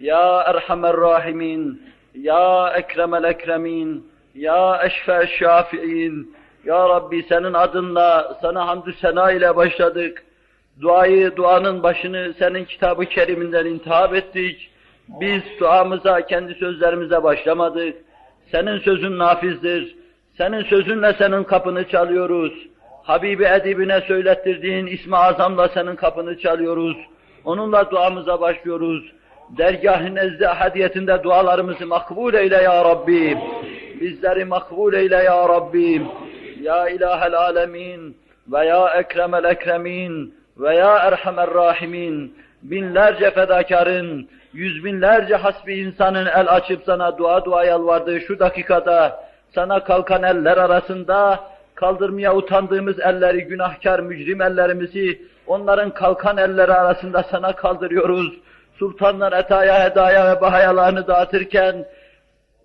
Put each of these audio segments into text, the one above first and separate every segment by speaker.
Speaker 1: Ya Erhamer Rahimin, Ya Ekremel Ekremin, Ya Eşfe Şafi'in, Ya Rabbi senin adınla, sana hamdü sena ile başladık. Duayı, duanın başını senin kitabı keriminden intihap ettik. Biz duamıza, kendi sözlerimize başlamadık. Senin sözün nafizdir. Senin sözünle senin kapını çalıyoruz. Habibi edibine söylettirdiğin ismi azamla senin kapını çalıyoruz. Onunla duamıza başlıyoruz. Dergah-ı nezde hadiyetinde dualarımızı makbul eyle ya Rabbi. Bizleri makbul eyle ya Rabbi. Ya ilahel alemin ve ya ekremel ekremin ve ya erhamer rahimin. Binlerce fedakarın, yüz binlerce hasbi insanın el açıp sana dua dua yalvardığı şu dakikada sana kalkan eller arasında kaldırmaya utandığımız elleri, günahkar, mücrim ellerimizi onların kalkan elleri arasında sana kaldırıyoruz. Sultanlar etaya, hedaya ve bahayalarını dağıtırken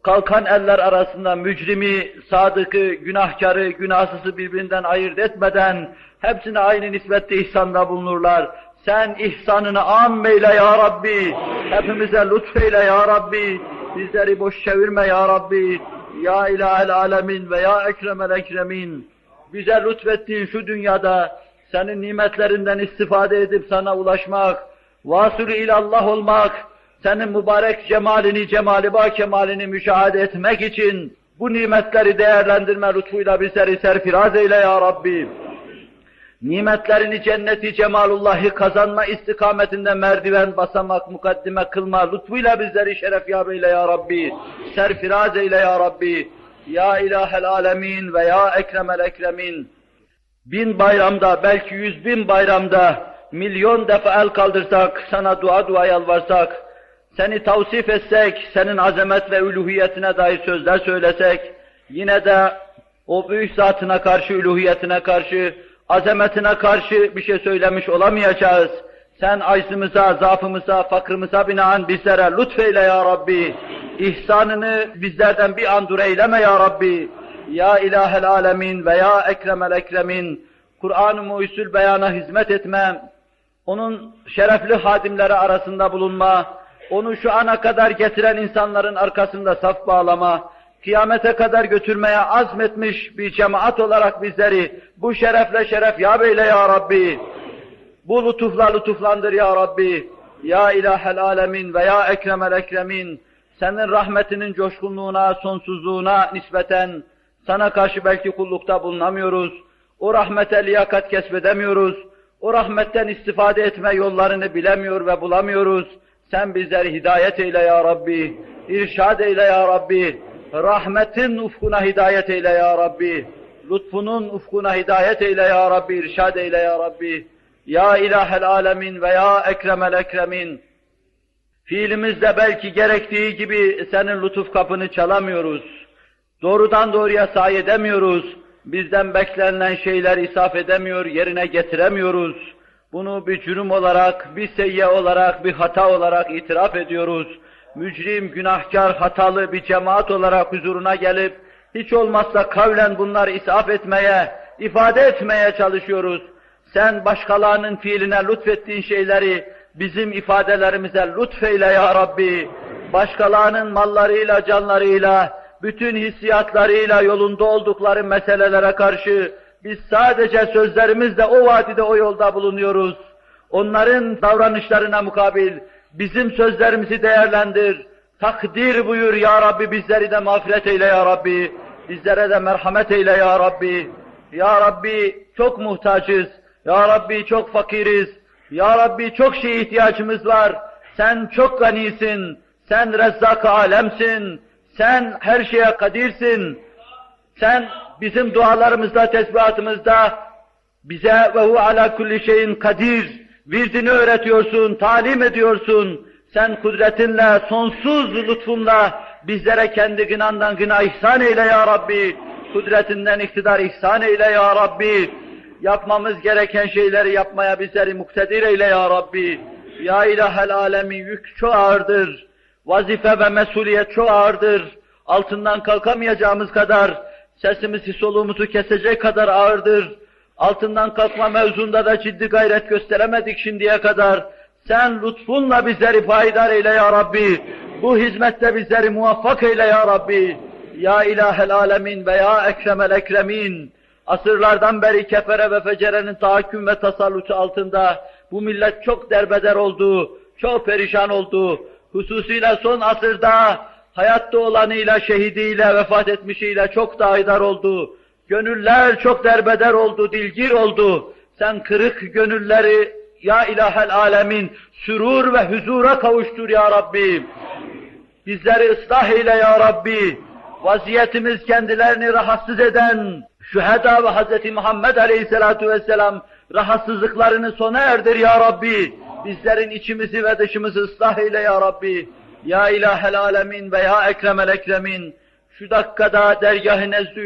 Speaker 1: kalkan eller arasında mücrimi, sadıkı, günahkarı, günahsızı birbirinden ayırt etmeden hepsine aynı nispette ihsanda bulunurlar. Sen ihsanını ammeyle ya Rabbi. Hepimize lütfeyle ya Rabbi. Bizleri boş çevirme ya Rabbi. Ya ilahel alemin ve ya ekremel ekremin. Bize lütfettiğin şu dünyada senin nimetlerinden istifade edip sana ulaşmak, vasıl ilallah olmak, senin mübarek cemalini, cemali ba kemalini müşahede etmek için bu nimetleri değerlendirme lütfuyla bizleri serfiraz eyle ya Rabbi. Nimetlerini cenneti cemalullahı kazanma istikametinde merdiven basamak mukaddime kılma lütfuyla bizleri şeref yar eyle ya Rabbi. Serfiraz eyle ya Rabbi. Ya ilahel alemin ve ya ekremel ekremin. Bin bayramda belki yüz bin bayramda milyon defa el kaldırsak, sana dua dua yalvarsak, seni tavsif etsek, senin azamet ve üluhiyetine dair sözler söylesek, yine de o büyük zatına karşı, üluhiyetine karşı, azametine karşı bir şey söylemiş olamayacağız. Sen aczımıza, zaafımıza, fakrımıza binaen bizlere lütfeyle ya Rabbi. İhsanını bizlerden bir an dur eyleme ya Rabbi. Ya ilahel alemin ve ya ekremel ekremin. Kur'an-ı muhsul beyana hizmet etme, onun şerefli hadimleri arasında bulunma, onu şu ana kadar getiren insanların arkasında saf bağlama, kıyamete kadar götürmeye azmetmiş bir cemaat olarak bizleri bu şerefle şeref ya beyle ya Rabbi. Bu lütufla lütuflandır ya Rabbi. Ya ilahel alemin ve ya ekremel ekremin. Senin rahmetinin coşkunluğuna, sonsuzluğuna nispeten sana karşı belki kullukta bulunamıyoruz. O rahmete liyakat kesbedemiyoruz. O rahmetten istifade etme yollarını bilemiyor ve bulamıyoruz. Sen bizleri hidayet eyle ya Rabbi. İrşad eyle ya Rabbi. Rahmetin ufkuna hidayet eyle ya Rabbi. Lütfunun ufkuna hidayet eyle ya Rabbi. İrşad eyle ya Rabbi. Ya ilahel alemin ve ya ekremel ekremin. Fiilimizde belki gerektiği gibi senin lütuf kapını çalamıyoruz. Doğrudan doğruya sahi edemiyoruz. Bizden beklenilen şeyler isaf edemiyor, yerine getiremiyoruz. Bunu bir cürüm olarak, bir seyye olarak, bir hata olarak itiraf ediyoruz. Mücrim, günahkar, hatalı bir cemaat olarak huzuruna gelip, hiç olmazsa kavlen bunları isaf etmeye, ifade etmeye çalışıyoruz. Sen başkalarının fiiline lütfettiğin şeyleri bizim ifadelerimize lütfeyle ya Rabbi. Başkalarının mallarıyla, canlarıyla, bütün hissiyatlarıyla yolunda oldukları meselelere karşı biz sadece sözlerimizle o vadide o yolda bulunuyoruz. Onların davranışlarına mukabil bizim sözlerimizi değerlendir. Takdir buyur ya Rabbi bizleri de mağfiret eyle ya Rabbi. Bizlere de merhamet eyle ya Rabbi. Ya Rabbi çok muhtacız. Ya Rabbi çok fakiriz. Ya Rabbi çok şey ihtiyacımız var. Sen çok ganisin. Sen rezzak alemsin. Sen her şeye kadirsin. Sen bizim dualarımızda, tesbihatımızda bize ve hu ala kulli şeyin kadir virdini öğretiyorsun, talim ediyorsun. Sen kudretinle, sonsuz lütfunla bizlere kendi gınandan gına ihsan eyle ya Rabbi. Kudretinden iktidar ihsan eyle ya Rabbi. Yapmamız gereken şeyleri yapmaya bizleri muktedir eyle ya Rabbi. Ya ilahel alemi yük çok ağırdır. Vazife ve mesuliyet çok ağırdır. Altından kalkamayacağımız kadar, sesimizi soluğumuzu kesecek kadar ağırdır. Altından kalkma mevzunda da ciddi gayret gösteremedik şimdiye kadar. Sen lütfunla bizleri faydar eyle ya Rabbi. Bu hizmette bizleri muvaffak eyle ya Rabbi. Ya ilahel alemin ve ya ekremel ekremin. Asırlardan beri kefere ve fecerenin tahakküm ve tasallutu altında bu millet çok derbeder oldu, çok perişan oldu. Hususiyle son asırda hayatta olanıyla, şehidiyle, vefat etmişiyle çok daidar oldu. Gönüller çok derbeder oldu, dilgir oldu. Sen kırık gönülleri ya ilahel alemin sürur ve huzura kavuştur ya Rabbi. Bizleri ıslah eyle ya Rabbi. Vaziyetimiz kendilerini rahatsız eden şüheda ve Hz. Muhammed Aleyhisselatu Vesselam rahatsızlıklarını sona erdir ya Rabbi. Bizlerin içimizi ve dışımızı ıslah eyle ya Rabbi. Ya ilahel alemin ve ya ekremel ekremin. Şu dakikada dergah-ı nezdü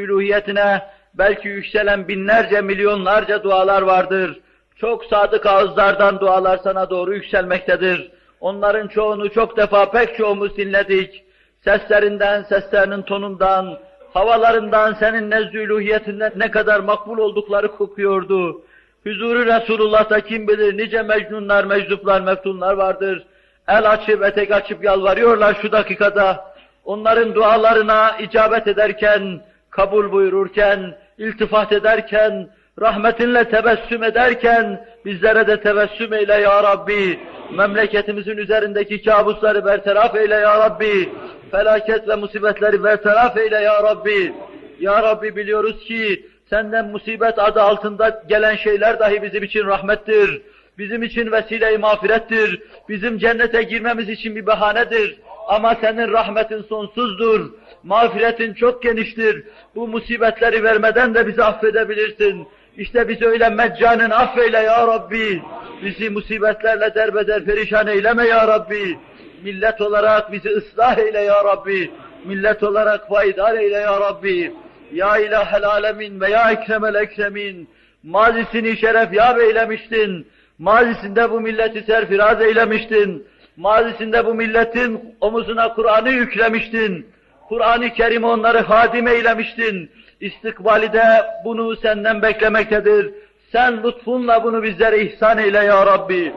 Speaker 1: belki yükselen binlerce milyonlarca dualar vardır. Çok sadık ağızlardan dualar sana doğru yükselmektedir. Onların çoğunu çok defa pek çoğumuz dinledik. Seslerinden, seslerinin tonundan, havalarından, senin nezdü ne kadar makbul oldukları kokuyordu. Huzuru Resulullah'ta kim bilir nice mecnunlar, mecduplar, meftunlar vardır. El açıp, etek açıp yalvarıyorlar şu dakikada. Onların dualarına icabet ederken, kabul buyururken, iltifat ederken, rahmetinle tebessüm ederken, bizlere de tebessüm eyle ya Rabbi. Memleketimizin üzerindeki kabusları bertaraf eyle ya Rabbi. Felaket ve musibetleri bertaraf eyle ya Rabbi. Ya Rabbi biliyoruz ki, senden musibet adı altında gelen şeyler dahi bizim için rahmettir. Bizim için vesile-i mağfirettir. Bizim cennete girmemiz için bir bahanedir. Ama senin rahmetin sonsuzdur. Mağfiretin çok geniştir. Bu musibetleri vermeden de bizi affedebilirsin. İşte bizi öyle meccanen affeyle ya Rabbi. Bizi musibetlerle derbeder perişan eyleme ya Rabbi. Millet olarak bizi ıslah eyle ya Rabbi. Millet olarak faydar eyle ya Rabbi. Ya ilahel alemin ve ya ekremel ekremin. Mazisini şeref yâb eylemiştin. Mazisinde bu milleti serfiraz eylemiştin. Mazisinde bu milletin omuzuna Kur'an'ı yüklemiştin. Kur'an-ı Kerim onları hadim eylemiştin. İstikbali de bunu senden beklemektedir. Sen lütfunla bunu bizlere ihsan eyle ya Rabbi.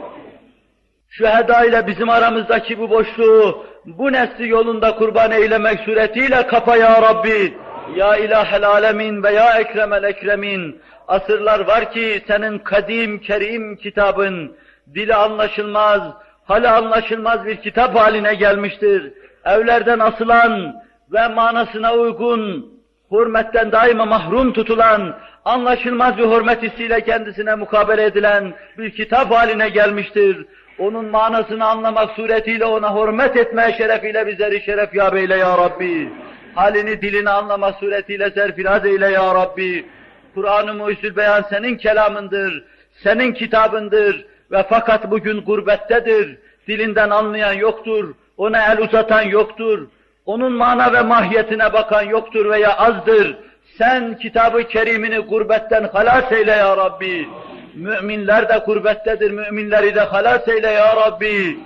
Speaker 1: Şüheda ile bizim aramızdaki bu boşluğu, bu nesli yolunda kurban eylemek suretiyle kapa ya Rabbi. Ya ilahel alemin ve ya ekremel ekremin. Asırlar var ki senin kadim, kerim kitabın, dili anlaşılmaz, hali anlaşılmaz bir kitap haline gelmiştir. Evlerden asılan ve manasına uygun, hürmetten daima mahrum tutulan, anlaşılmaz bir hürmet hissiyle kendisine mukabele edilen bir kitap haline gelmiştir. Onun manasını anlamak suretiyle ona hürmet etme şerefiyle bizleri şeref yâb eyle ya Rabbi. Halini dilini anlama suretiyle serfiraz eyle ya Rabbi. Kur'an-ı Muhyüzül Beyan senin kelamındır, senin kitabındır ve fakat bugün gurbettedir. Dilinden anlayan yoktur, ona el uzatan yoktur. Onun mana ve mahiyetine bakan yoktur veya azdır. Sen kitabı kerimini gurbetten halas eyle ya Rabbi. Müminler de gurbettedir, müminleri de halas eyle ya Rabbi.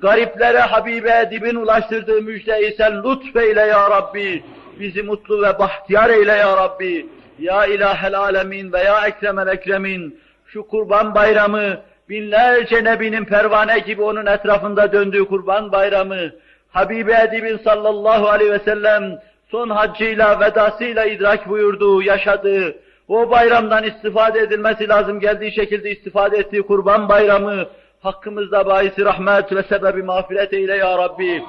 Speaker 1: Gariplere Habibe Edib'in ulaştırdığı müjdeyi sen lütfeyle ya Rabbi. Bizi mutlu ve bahtiyar eyle ya Rabbi. Ya ilahel alemin ve ya ekremel ekremin. Şu kurban bayramı, binlerce nebinin pervane gibi onun etrafında döndüğü kurban bayramı, Habibi Edib'in sallallahu aleyhi ve sellem son haccıyla, vedasıyla idrak buyurduğu, yaşadığı, o bayramdan istifade edilmesi lazım geldiği şekilde istifade ettiği kurban bayramı, hakkımızda bahisi rahmet ve sebebi mağfiret eyle ya Rabbi.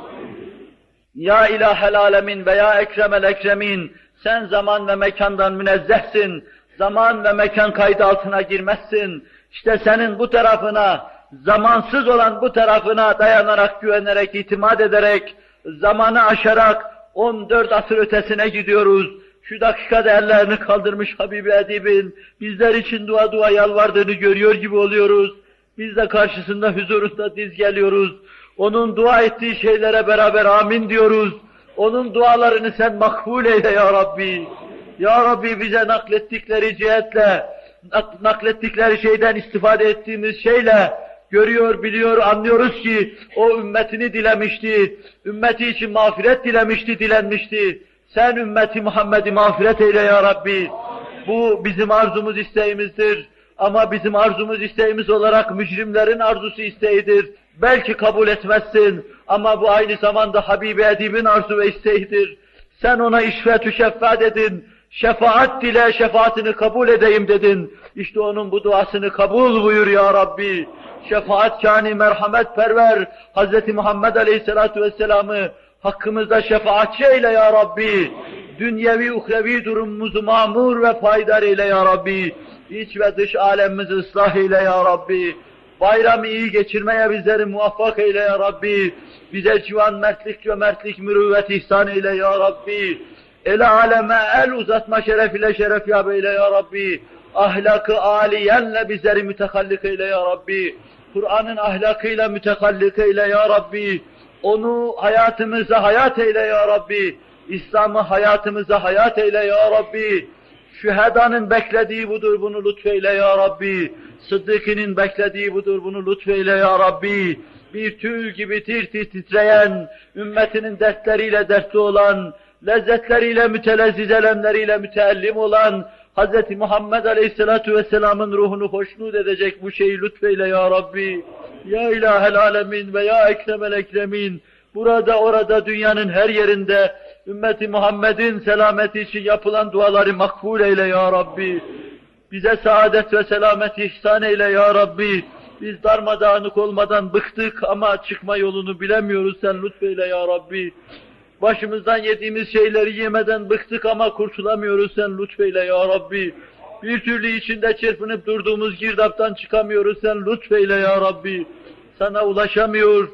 Speaker 1: Ya ilahel alemin ve ya ekremel ekremin, sen zaman ve mekandan münezzehsin, zaman ve mekan kaydı altına girmezsin. İşte senin bu tarafına, zamansız olan bu tarafına dayanarak, güvenerek, itimat ederek, zamanı aşarak 14 asır ötesine gidiyoruz. Şu dakikada ellerini kaldırmış Habibi Edib'in bizler için dua dua yalvardığını görüyor gibi oluyoruz. Biz de karşısında huzurunda diz geliyoruz. Onun dua ettiği şeylere beraber amin diyoruz. Onun dualarını sen makbul eyle ya Rabbi. Ya Rabbi bize naklettikleri cihetle, naklettikleri şeyden istifade ettiğimiz şeyle görüyor, biliyor, anlıyoruz ki o ümmetini dilemişti, ümmeti için mağfiret dilemişti, dilenmişti. Sen ümmeti Muhammed'i mağfiret eyle ya Rabbi. Bu bizim arzumuz, isteğimizdir. Ama bizim arzumuz isteğimiz olarak mücrimlerin arzusu isteğidir. Belki kabul etmezsin ama bu aynı zamanda Habibi Edib'in arzu ve isteğidir. Sen ona işfetü şefaat edin, şefaat dile, şefaatini kabul edeyim dedin. İşte onun bu duasını kabul buyur ya Rabbi. Şefaat kâni merhamet perver Hz. Muhammed Aleyhisselatü Vesselam'ı hakkımızda şefaatçi eyle ya Rabbi. Dünyevi uhrevi durumumuzu mamur ve paydar eyle ya Rabbi. İç ve dış alemimizi ıslah eyle ya Rabbi. Bayramı iyi geçirmeye bizleri muvaffak eyle ya Rabbi. Bize civan mertlik, cömertlik, mürüvvet ihsan eyle ya Rabbi. El aleme el uzatma şerefiyle şeref yap eyle ya Rabbi. Ahlakı aliyenle bizleri mütehallik eyle ya Rabbi. Kur'an'ın ahlakıyla mütehallik eyle ya Rabbi. Onu hayatımıza hayat eyle ya Rabbi. İslam'ı hayatımıza hayat eyle ya Rabbi. Şühedanın beklediği budur bunu lütfeyle ya Rabbi. Sıddık'inin beklediği budur bunu lütfeyle ya Rabbi. Bir tüy gibi tir tir titreyen, ümmetinin dertleriyle dertli olan, lezzetleriyle mütelezziz elemleriyle müteellim olan, Hz. Muhammed Aleyhisselatü Vesselam'ın ruhunu hoşnut edecek bu şeyi lütfeyle ya Rabbi. Ya ilahel alemin ve ya ekremel ekremin. Burada orada dünyanın her yerinde ümmeti Muhammed'in selameti için yapılan duaları makbul eyle ya Rabbi. Bize saadet ve selamet ihsan eyle ya Rabbi. Biz darmadağınık olmadan bıktık ama çıkma yolunu bilemiyoruz sen lütfeyle ya Rabbi. Başımızdan yediğimiz şeyleri yemeden bıktık ama kurtulamıyoruz sen lütfeyle ya Rabbi. Bir türlü içinde çırpınıp durduğumuz girdaptan çıkamıyoruz sen lütfeyle ya Rabbi. Sana ulaşamıyor,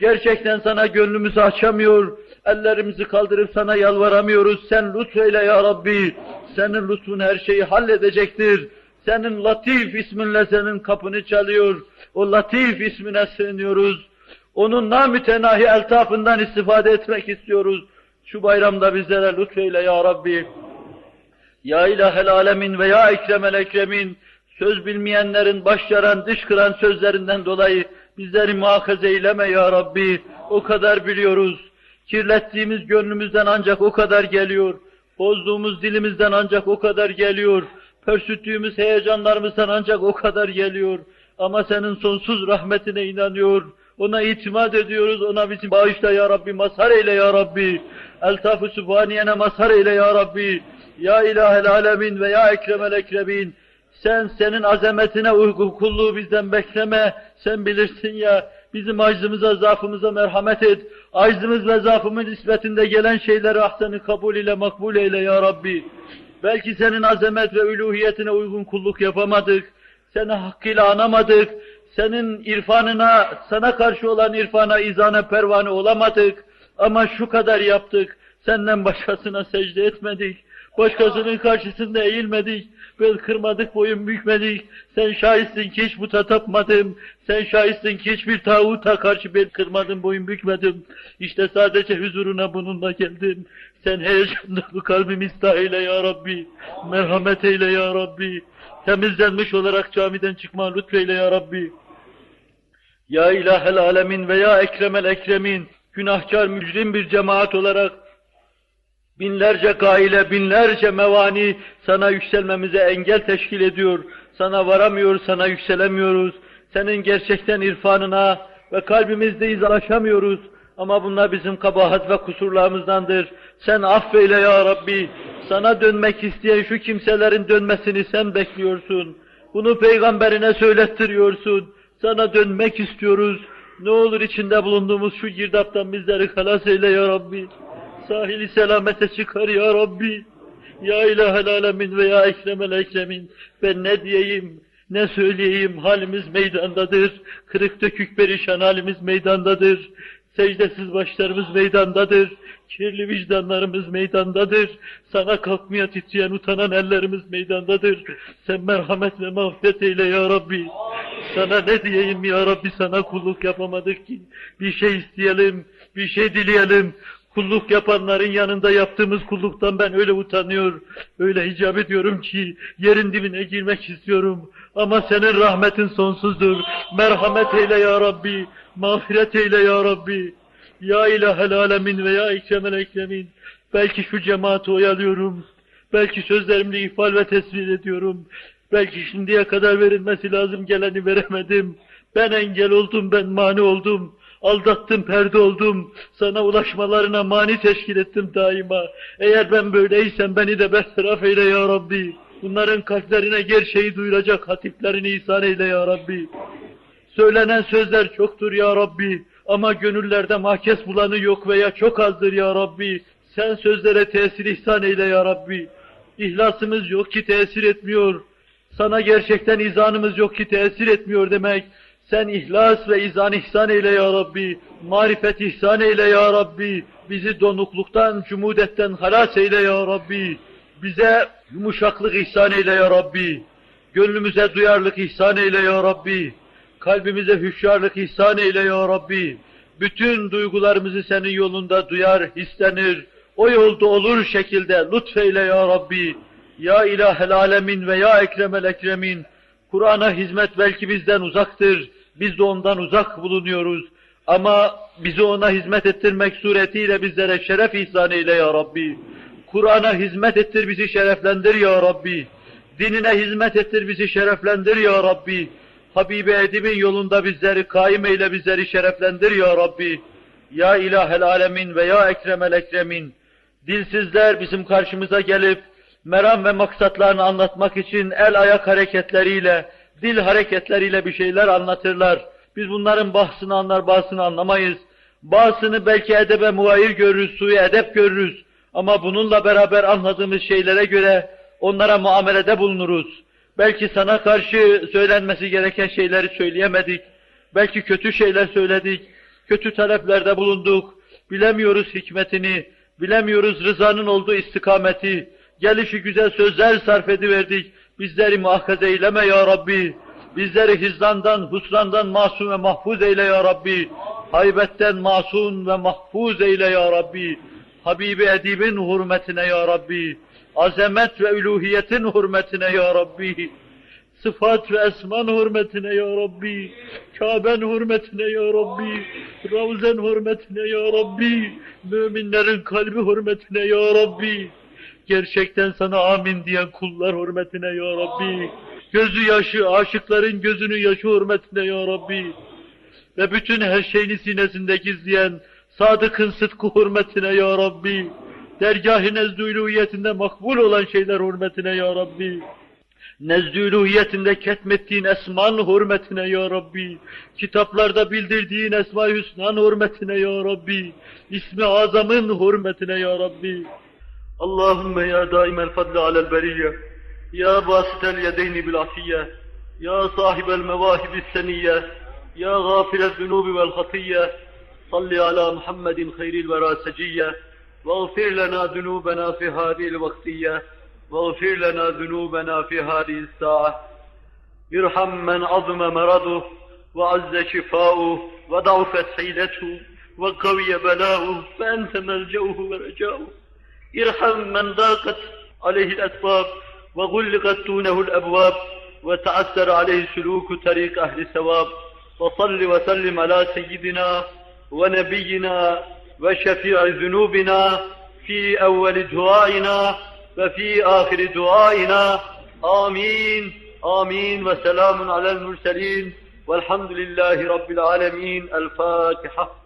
Speaker 1: gerçekten sana gönlümüzü açamıyor, ellerimizi kaldırıp sana yalvaramıyoruz. Sen lütfeyle ya Rabbi. Senin lütfun her şeyi halledecektir. Senin Latif isminle senin kapını çalıyor. O Latif ismine sığınıyoruz. Onun namütenahi eltafından istifade etmek istiyoruz. Şu bayramda bizlere lütfeyle ya Rabbi. Ya ilahel alemin ve ya ekremel ekremin. Söz bilmeyenlerin baş yaran, dış kıran sözlerinden dolayı bizleri muhakaze eyleme ya Rabbi. O kadar biliyoruz. Kirlettiğimiz gönlümüzden ancak o kadar geliyor. Bozduğumuz dilimizden ancak o kadar geliyor. Pörsüttüğümüz heyecanlarımızdan ancak o kadar geliyor. Ama senin sonsuz rahmetine inanıyor. Ona itimat ediyoruz. Ona bizi bağışla ya Rabbi. Mazhar eyle ya Rabbi. Eltaf-ı Sübhaniyene mazhar eyle ya Rabbi. Ya ilahel alemin ve ya ekremel ekremin. Sen senin azametine uygun kulluğu bizden bekleme. Sen bilirsin ya. Bizim aczımıza, zaafımıza merhamet et. Aczımız ve zaafımız nispetinde gelen şeyleri ahsen kabul ile makbul eyle ya Rabbi. Belki senin azamet ve üluhiyetine uygun kulluk yapamadık. Seni hakkıyla anamadık. Senin irfanına, sana karşı olan irfana, izana, pervane olamadık. Ama şu kadar yaptık. Senden başkasına secde etmedik. Başkasının karşısında eğilmedik. Bel kırmadık, boyun bükmedik. Sen şahitsin ki hiç buta tapmadım. Sen şahitsin ki hiçbir tağuta karşı bel kırmadım, boyun bükmedim. İşte sadece huzuruna bununla geldim. Sen heyecanlı bu kalbimi ıslah eyle ya Rabbi. Merhamet eyle ya Rabbi. Temizlenmiş olarak camiden çıkma lütfeyle ya Rabbi. Ya ilahel alemin ve ya ekremel ekremin. Günahkar mücrim bir cemaat olarak Binlerce gaile, binlerce mevani sana yükselmemize engel teşkil ediyor. Sana varamıyor, sana yükselemiyoruz. Senin gerçekten irfanına ve kalbimizde izalaşamıyoruz. Ama bunlar bizim kabahat ve kusurlarımızdandır. Sen affeyle ya Rabbi. Sana dönmek isteyen şu kimselerin dönmesini sen bekliyorsun. Bunu peygamberine söylettiriyorsun. Sana dönmek istiyoruz. Ne olur içinde bulunduğumuz şu girdaptan bizleri halas eyle ya Rabbi sahili selamete çıkar ya Rabbi. Ya ilahel alemin ve ya ekremel ekremin. Ben ne diyeyim, ne söyleyeyim halimiz meydandadır. Kırık dökük perişan halimiz meydandadır. Secdesiz başlarımız meydandadır. Kirli vicdanlarımız meydandadır. Sana kalkmaya titreyen utanan ellerimiz meydandadır. Sen merhamet ve mağfiret eyle ya Rabbi. Sana ne diyeyim ya Rabbi sana kulluk yapamadık ki. Bir şey isteyelim, bir şey dileyelim. Kulluk yapanların yanında yaptığımız kulluktan ben öyle utanıyor, öyle icap ediyorum ki yerin dibine girmek istiyorum. Ama senin rahmetin sonsuzdur. Merhamet eyle ya Rabbi, mağfiret eyle ya Rabbi. Ya ilahel alemin ve ya ekremel ekremin. Belki şu cemaati oyalıyorum. Belki sözlerimle ifade ve tesbih ediyorum. Belki şimdiye kadar verilmesi lazım geleni veremedim. Ben engel oldum, ben mani oldum. Aldattım, perde oldum. Sana ulaşmalarına mani teşkil ettim daima. Eğer ben böyleysem beni de bertaraf eyle ya Rabbi. Bunların kalplerine gerçeği duyuracak hatiplerini ihsan eyle ya Rabbi. Söylenen sözler çoktur ya Rabbi. Ama gönüllerde mahkes bulanı yok veya çok azdır ya Rabbi. Sen sözlere tesir ihsan eyle ya Rabbi. İhlasımız yok ki tesir etmiyor. Sana gerçekten izanımız yok ki tesir etmiyor demek. Sen ihlas ve izan ihsan eyle ya Rabbi. Marifet ihsan eyle ya Rabbi. Bizi donukluktan, cumudetten halas eyle ya Rabbi. Bize yumuşaklık ihsan eyle ya Rabbi. Gönlümüze duyarlık ihsan eyle ya Rabbi. Kalbimize hüşyarlık ihsan eyle ya Rabbi. Bütün duygularımızı senin yolunda duyar, hislenir. O yolda olur şekilde lütfeyle ya Rabbi. Ya ilahel alemin ve ya ekremel ekremin. Kur'an'a hizmet belki bizden uzaktır. Biz de ondan uzak bulunuyoruz. Ama bizi ona hizmet ettirmek suretiyle bizlere şeref ihsan eyle ya Rabbi. Kur'an'a hizmet ettir bizi şereflendir ya Rabbi. Dinine hizmet ettir bizi şereflendir ya Rabbi. Habibi Edib'in yolunda bizleri kaim eyle bizleri şereflendir ya Rabbi. Ya ilahel alemin ve ya ekremel ekremin. Dilsizler bizim karşımıza gelip meram ve maksatlarını anlatmak için el ayak hareketleriyle, dil hareketleriyle bir şeyler anlatırlar. Biz bunların bahsını anlar, bahsını anlamayız. Bazısını belki edebe muayir görürüz, suyu edep görürüz. Ama bununla beraber anladığımız şeylere göre onlara muamelede bulunuruz. Belki sana karşı söylenmesi gereken şeyleri söyleyemedik. Belki kötü şeyler söyledik. Kötü taleplerde bulunduk. Bilemiyoruz hikmetini. Bilemiyoruz rızanın olduğu istikameti. Gelişi güzel sözler sarf ediverdik. Bizleri muhakaze eyleme ya Rabbi. Bizleri hizlandan, husrandan masum ve mahfuz eyle ya Rabbi. Haybetten masum ve mahfuz eyle ya Rabbi. Habibi Edib'in hürmetine ya Rabbi. Azamet ve üluhiyetin hürmetine ya Rabbi. Sıfat ve esman hürmetine ya Rabbi. Kabe'n hürmetine ya Rabbi. Ravzen hürmetine ya Rabbi. Müminlerin kalbi hürmetine ya Rabbi. Gerçekten sana amin diyen kullar hürmetine ya Rabbi. Gözü yaşı, aşıkların gözünü yaşı hürmetine ya Rabbi. Ve bütün her şeyini sinesinde gizleyen sadıkın sıdkı hürmetine ya Rabbi. Dergâh-ı nezdûlûhiyetinde makbul olan şeyler hürmetine ya Rabbi. Nezdûlûhiyetinde ketmettiğin esman hürmetine ya Rabbi. Kitaplarda bildirdiğin esma-i hüsnan hürmetine ya Rabbi. İsmi azamın hürmetine ya Rabbi. اللهم يا دائم الفضل على البرية يا باسط اليدين بالعطية يا صاحب المواهب السنية يا غافل الذنوب والخطية صل على محمد خير الورى سجية واغفر لنا ذنوبنا في هذه الوقتية واغفر لنا ذنوبنا في هذه الساعة. ارحم من عظم مرضه وعز شفاؤه وضعفت حيلته وقوي بلاؤه فأنت ملجأه ورجاؤه. إرحم من ضاقت عليه الأسباب وغلقت دونه الأبواب وتعسر عليه سلوك طريق أهل الثواب. وصل وسلم على سيدنا ونبينا وشفيع ذنوبنا في أول دعائنا وفي آخر دعائنا. آمين. آمين. وسلام على المرسلين. والحمد لله رب العالمين. الفاتحة.